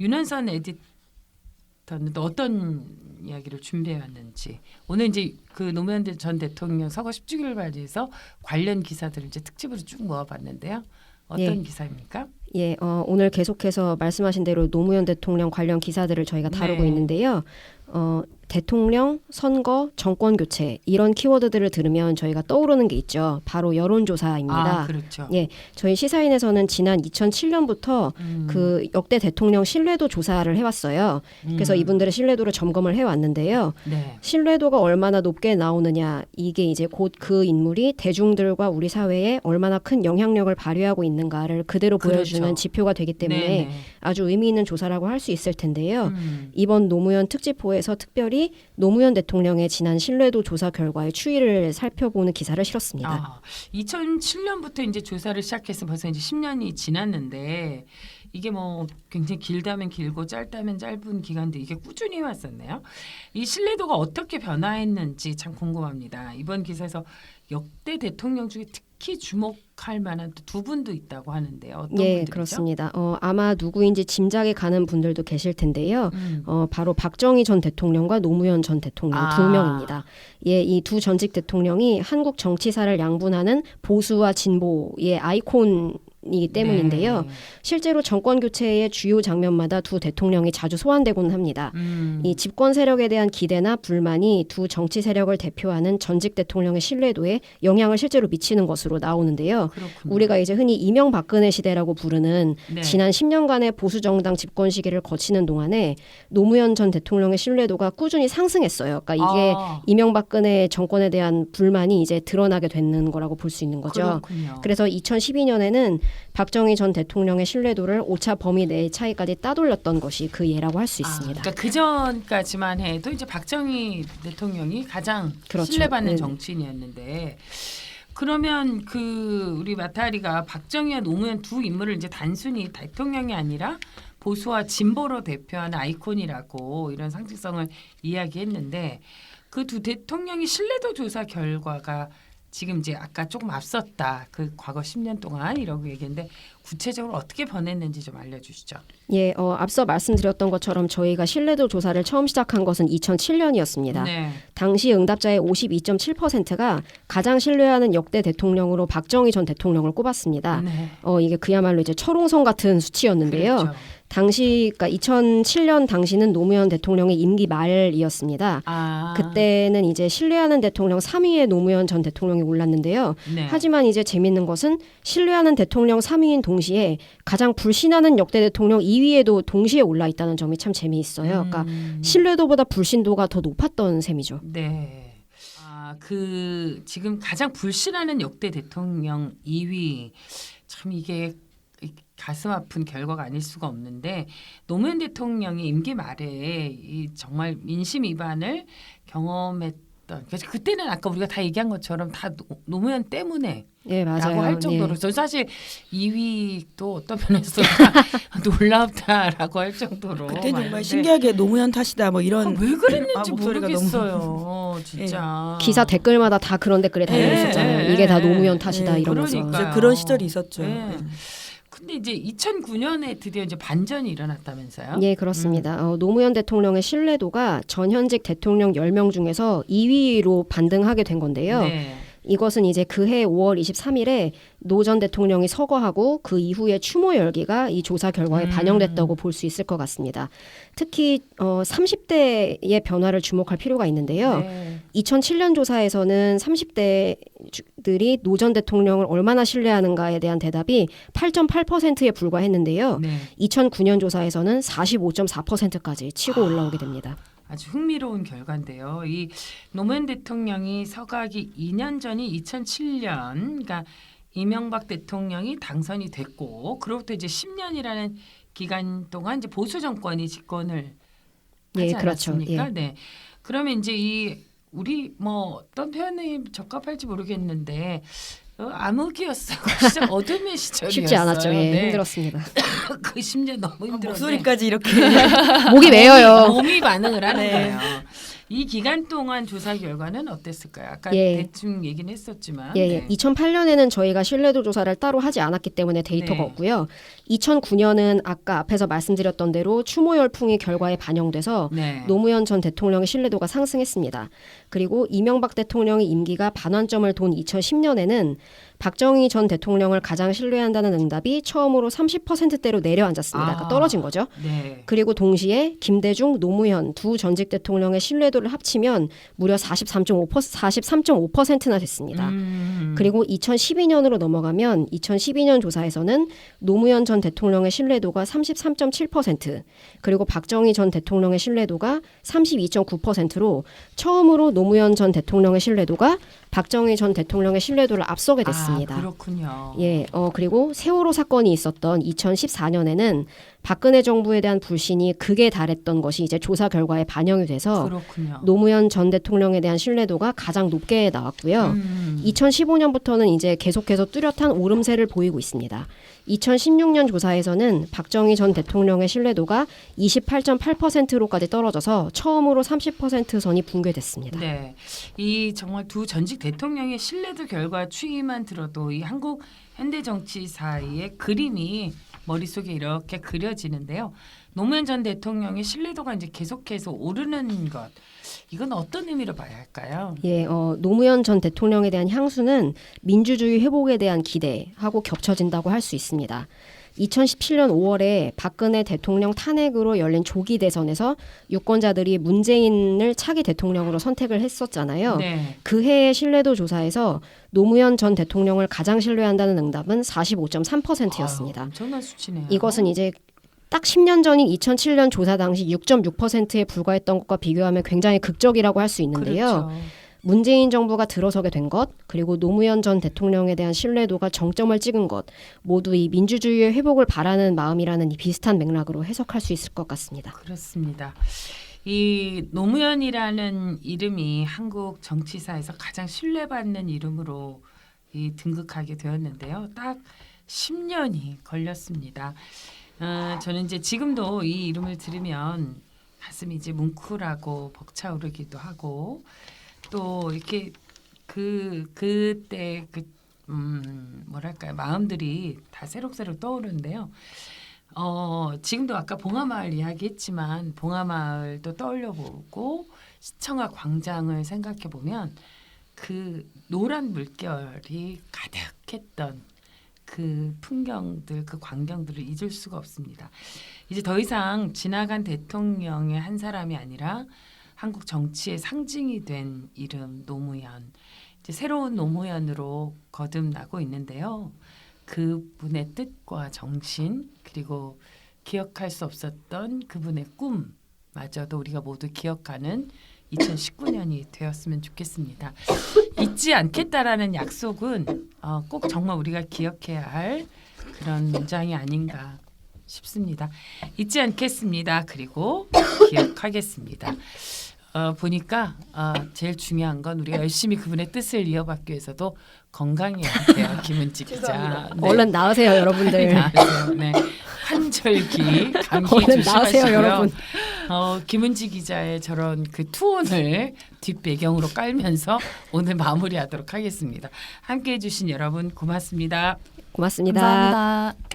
윤현선 에디터는 또 어떤 이야기를 준비해 왔는지 오늘 이제 그 노무현 전 대통령 서거 10주기를 맞이해서 관련 기사들을 이제 특집으로 쭉 모아봤는데요. 어떤 예. 기사입니까? 예, 어, 오늘 계속해서 말씀하신 대로 노무현 대통령 관련 기사들을 저희가 다루고 네. 있는데요. 어, 대통령, 선거, 정권 교체 이런 키워드들을 들으면 저희가 떠오르는 게 있죠. 바로 여론조사입니다. 아 그렇죠. 예, 저희 시사인에서는 지난 2007년부터 음, 그 역대 대통령 신뢰도 조사를 해왔어요. 그래서 음, 이분들의 신뢰도를 점검을 해왔는데요. 네. 신뢰도가 얼마나 높게 나오느냐 이게 이제 곧 그 인물이 대중들과 우리 사회에 얼마나 큰 영향력을 발휘하고 있는가를 그대로 보여주는 그렇죠. 지표가 되기 때문에 네, 아주 의미 있는 조사라고 할 수 있을 텐데요. 음, 이번 노무현 특집호에 서 특별히 노무현 대통령의 지난 신뢰도 조사 결과의 추이를 살펴보는 기사를 실었습니다. 아, 2007년부터 이제 조사를 시작해서 벌써 이제 10년이 지났는데 이게 뭐 굉장히 길다면 길고 짧다면 짧은 기간도 이게 꾸준히 왔었네요. 이 신뢰도가 어떻게 변화했는지 참 궁금합니다. 이번 기사에서 역대 대통령 중에 특 히 주목할 만한 또두 분도 있다고 하는데요. 어떤 예, 분들이죠? 그렇습니다. 어, 아마 누구인지 짐작이 가는 분들도 계실 텐데요. 음. 어, 바로 박정희 전 대통령과 노무현 전 대통령 아. 두 명입니다. 예, 이 두 전직 대통령이 한국 정치사를 양분하는 보수와 진보의 아이콘 이기 때문인데요. 네. 실제로 정권 교체의 주요 장면마다 두 대통령이 자주 소환되곤 합니다. 음. 이 집권 세력에 대한 기대나 불만이 두 정치 세력을 대표하는 전직 대통령의 신뢰도에 영향을 실제로 미치는 것으로 나오는데요. 그렇군요. 우리가 이제 흔히 이명박근혜 시대라고 부르는 네. 지난 10년간의 보수 정당 집권 시기를 거치는 동안에 노무현 전 대통령의 신뢰도가 꾸준히 상승했어요. 그러니까 이게 아, 이명박근혜 정권에 대한 불만이 이제 드러나게 되는 거라고 볼 수 있는 거죠. 그렇군요. 그래서 2012년에는 박정희 전 대통령의 신뢰도를 오차 범위 내의 차이까지 따돌렸던 것이 그 예라고 할 수 있습니다. 아, 그러니까 그 전까지만 해도 이제 박정희 대통령이 가장 그렇죠. 신뢰받는 네. 정치인이었는데 그러면 그 우리 마타리가 박정희와 노무현 두 인물을 이제 단순히 대통령이 아니라 보수와 진보로 대표하는 아이콘이라고 이런 상징성을 이야기했는데 그 두 대통령의 신뢰도 조사 결과가 지금 이제 아까 조금 앞섰다 그 과거 10년 동안 이라고 얘기했는데 구체적으로 어떻게 변했는지 좀 알려주시죠. 예, 어, 앞서 말씀드렸던 것처럼 저희가 신뢰도 조사를 처음 시작한 것은 2007년이었습니다. 네. 당시 응답자의 52.7%가 가장 신뢰하는 역대 대통령으로 박정희 전 대통령을 꼽았습니다. 네. 어, 이게 그야말로 이제 철옹성 같은 수치였는데요. 그렇죠. 당시, 그러니까 2007년 당시는 노무현 대통령의 임기 말이었습니다. 아, 그때는 이제 신뢰하는 대통령 3위에 노무현 전 대통령이 올랐는데요. 네. 하지만 이제 재밌는 것은 신뢰하는 대통령 3위인 동시에 가장 불신하는 역대 대통령 2위에도 동시에 올라 있다는 점이 참 재미있어요. 그러니까 음, 신뢰도보다 불신도가 더 높았던 셈이죠. 네. 아, 그 지금 가장 불신하는 역대 대통령 2위 참 이게 이 가슴 아픈 결과가 아닐 수가 없는데 노무현 대통령이 임기 말에 이 정말 민심 위반을 경험했던 그래서 그때는 아까 우리가 다 얘기한 것처럼 다 노- 노무현 때문에 예, 맞아요. 라고 할 정도로 예. 저 사실 2위도 어떤 면에서 놀랍다라고 할 정도로 그때 정말 신기하게 노무현 탓이다 뭐 아, 이런 왜 그랬는지 아, 모르겠어요. 진짜. 기사 댓글마다 다 그런 댓글이 달려 예, 있었잖아요. 예, 이게 다 예. 노무현 탓이다 예, 이러면서. 그러니까. 이제 그런 시절이 있었죠. 네. 근데 이제 2009년에 드디어 이제 반전이 일어났다면서요? 예, 그렇습니다. 어, 노무현 대통령의 신뢰도가 전현직 대통령 10명 중에서 2위로 반등하게 된 건데요. 네. 이것은 이제 그해 5월 23일에 노 전 대통령이 서거하고 그 이후에 추모 열기가 이 조사 결과에 음. 반영됐다고 볼 수 있을 것 같습니다. 특히 어, 30대의 변화를 주목할 필요가 있는데요. 네. 2007년 조사에서는 30대들이 노전 대통령을 얼마나 신뢰하는가에 대한 대답이 8.8%에 불과했는데요. 네. 2009년 조사에서는 45.4%까지 치고 올라오게 됩니다. 아주 흥미로운 결과인데요. 이 노무현 대통령이 서가기 2년 전이 2007년, 그러니까 이명박 대통령이 당선이 됐고, 그로부터 이제 10년이라는 기간 동안 이제 보수 정권이 집권을 예, 하지 그렇죠. 않았습니까? 예. 네. 그러면 이제 이 우리 뭐 어떤 표현이 적합할지 모르겠는데 어, 암흑이었어요. 진짜 어둠의 시절이었어요. 쉽지 않았죠. 예, 네. 힘들었습니다. 그 10년 너무 아, 힘들었는데 목소리까지 이렇게 목이 메어요. 몸이 반응을 하는 네. 거예요. 이 기간 동안 조사 결과는 어땠을까요? 아까 예. 대충 얘기는 했었지만. 예, 예. 네. 2008년에는 저희가 신뢰도 조사를 따로 하지 않았기 때문에 데이터가 네. 없고요. 2009년은 아까 앞에서 말씀드렸던 대로 추모 열풍이 결과에 반영돼서 네. 노무현 전 대통령의 신뢰도가 상승했습니다. 그리고 이명박 대통령의 임기가 반환점을 돈 2010년에는 박정희 전 대통령을 가장 신뢰한다는 응답이 처음으로 30%대로 내려앉았습니다. 그러니까 아. 떨어진 거죠. 네. 그리고 동시에 김대중, 노무현 두 전직 대통령의 신뢰도를 합치면 무려 43.5% 43.5%나 됐습니다. 음. 그리고 2012년으로 넘어가면 2012년 조사에서는 노무현 전 대통령의 신뢰도가 33.7%, 그리고 박정희 전 대통령의 신뢰도가 32.9%로 처음으로 노무현 전 대통령의 신뢰도가 박정희 전 대통령의 신뢰도를 앞서게 됐습니다. 아, 그렇군요. 예, 어, 그리고 세월호 사건이 있었던 2014년에는 박근혜 정부에 대한 불신이 극에 달했던 것이 이제 조사 결과에 반영이 돼서 그렇군요. 노무현 전 대통령에 대한 신뢰도가 가장 높게 나왔고요. 음. 2015년부터는 이제 계속해서 뚜렷한 오름세를 보이고 있습니다. 2016년 조사에서는 박정희 전 대통령의 신뢰도가 28.8%로까지 떨어져서 처음으로 30% 선이 붕괴됐습니다. 네, 이 정말 두 전직 대통령의 신뢰도 결과 추이만 들어도 이 한국 현대 정치사의 그림이 머릿속에 이렇게 그려지는데요. 노무현 전 대통령의 신뢰도가 이제 계속해서 오르는 것, 이건 어떤 의미로 봐야 할까요? 예, 어, 노무현 전 대통령에 대한 향수는 민주주의 회복에 대한 기대하고 겹쳐진다고 할 수 있습니다. 2017년 5월에 박근혜 대통령 탄핵으로 열린 조기 대선에서 유권자들이 문재인을 차기 대통령으로 선택을 했었잖아요. 네, 그 해의 신뢰도 조사에서 노무현 전 대통령을 가장 신뢰한다는 응답은 45.3%였습니다. 아유, 엄청난 수치네요. 이것은 이제 딱 10년 전인 2007년 조사 당시 6.6%에 불과했던 것과 비교하면 굉장히 극적이라고 할 수 있는데요. 그렇죠. 문재인 정부가 들어서게 된 것, 그리고 노무현 전 대통령에 대한 신뢰도가 정점을 찍은 것, 모두 이 민주주의의 회복을 바라는 마음이라는 이 비슷한 맥락으로 해석할 수 있을 것 같습니다. 그렇습니다. 이 노무현이라는 이름이 한국 정치사에서 가장 신뢰받는 이름으로 이 등극하게 되었는데요. 딱 10년이 걸렸습니다. 어, 저는 이제 지금도 이 이름을 들으면 가슴이 이제 뭉클하고 벅차오르기도 하고 또 이렇게 그 그때 그 음, 뭐랄까요 마음들이 다 새록새록 떠오르는데요. 어, 지금도 아까 봉하마을 이야기했지만 봉하마을도 떠올려보고 시청각 광장을 생각해 보면 그 노란 물결이 가득했던 그 풍경들, 그 광경들을 잊을 수가 없습니다. 이제 더 이상 지나간 대통령의 한 사람이 아니라 한국 정치의 상징이 된 이름 노무현. 이제 새로운 노무현으로 거듭나고 있는데요. 그분의 뜻과 정신 그리고 기억할 수 없었던 그분의 꿈마저도 우리가 모두 기억하는 2019년이 되었으면 좋겠습니다. 잊지 않겠다라는 약속은 어, 꼭 정말 우리가 기억해야 할 그런 문장이 아닌가 싶습니다. 잊지 않겠습니다. 그리고 기억하겠습니다. 어, 보니까 어, 제일 중요한 건 우리가 열심히 그분의 뜻을 이어받기 위해서도 건강해야 돼요. 김은지 기자. 네. 얼른 나으세요, 여러분들. 나으세요. 네. 환절기 감기 조심하시고요. 여러분. 어, 김은지 기자의 저런 그 투혼을 뒷배경으로 깔면서 오늘 마무리하도록 하겠습니다. 함께해 주신 여러분 고맙습니다. 고맙습니다. 감사합니다.